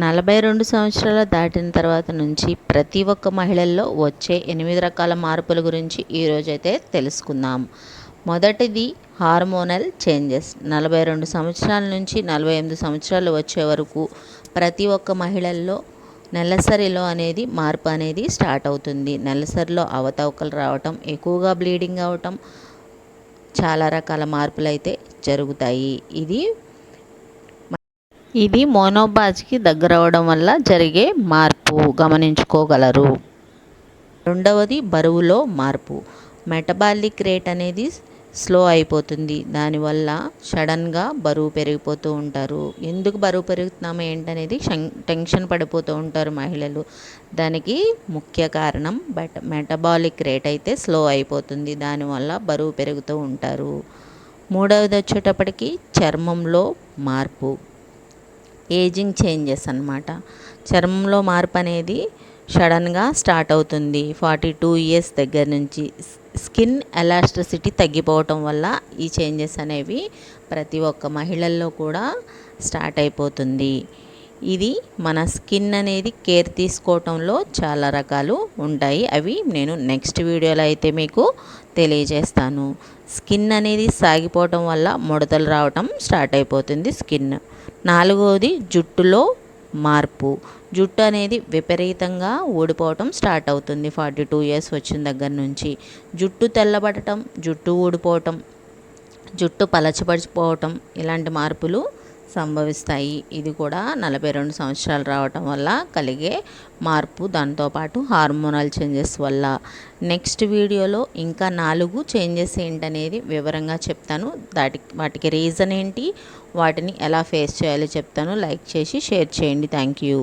నలభై రెండు సంవత్సరాలు దాటిన తర్వాత నుంచి ప్రతి ఒక్క మహిళల్లో వచ్చే ఎనిమిది రకాల మార్పుల గురించి ఈరోజైతే తెలుసుకుందాం. మొదటిది హార్మోనల్ చేంజెస్. నలభై రెండు సంవత్సరాల నుంచి నలభై ఎనిమిది సంవత్సరాలు వచ్చే వరకు ప్రతి ఒక్క మహిళల్లో నెలసరిలో అనేది మార్పు అనేది స్టార్ట్ అవుతుంది. నెలసరిలో అవతవకలు రావటం ఎక్కువగా బ్లీడింగ్ అవటం చాలా రకాల మార్పులు అయితే జరుగుతాయి. ఇది ఇది మోనోబాజ్కి దగ్గరవడం వల్ల జరిగే మార్పు. గమనించుకోగలరు. రెండవది బరువులో మార్పు. మెటబాలిక్ రేట్ అనేది స్లో అయిపోతుంది. దానివల్ల సడన్గా బరువు పెరిగిపోతూ ఉంటారు. ఎందుకు బరువు పెరుగుతున్నామో ఏంటనేది టెన్షన్ పడిపోతూ ఉంటారు మహిళలు. దానికి ముఖ్య కారణం బట్ మెటబాలిక్ రేట్ అయితే స్లో అయిపోతుంది. దానివల్ల బరువు పెరుగుతూ ఉంటారు. మూడవది వచ్చేటప్పటికి చర్మంలో మార్పు. ఏజింగ్ చేంజెస్ అనమాట చర్మంలో మార్పు అనేది సడన్గా స్టార్ట్ అవుతుంది. ఫార్టీ టూ ఇయర్స్ దగ్గర నుంచి స్కిన్ ఎలాస్టిసిటీ తగ్గిపోవటం వల్ల ఈ చేంజెస్ అనేవి ప్రతి ఒక్క మహిళల్లో కూడా స్టార్ట్ అయిపోతుంది. ఇది మన స్కిన్ అనేది కేర్ తీసుకోవటంలో చాలా రకాలు ఉంటాయి. అవి నేను నెక్స్ట్ వీడియోలో అయితే మీకు తెలియజేస్తాను. స్కిన్ అనేది సాగిపోవటం వల్ల ముడతలు రావటం స్టార్ట్ అయిపోతుంది స్కిన్. నాలుగవది జుట్టులో మార్పు. జుట్టు అనేది విపరీతంగా ఊడిపోవటం స్టార్ట్ అవుతుంది ఫార్టీ టూ ఇయర్స్ వచ్చిన దగ్గర నుంచి. జుట్టు తెల్లబడటం జుట్టు ఊడిపోవటం జుట్టు పలచపడిపోవటం ఇలాంటి మార్పులు సంభవిస్తాయి. ఇది కూడా నలభై రెండు సంవత్సరాలు రావటం వల్ల కలిగే మార్పు దాంతోపాటు హార్మోనల్ చేంజెస్ వల్ల. నెక్స్ట్ వీడియోలో ఇంకా నాలుగు చేంజెస్ ఏంటనేది వివరంగా చెప్తాను. దాటి వాటికి రీజన్ ఏంటి వాటిని ఎలా ఫేస్ చేయాలో చెప్తాను. లైక్ చేసి షేర్ చేయండి. Thank you.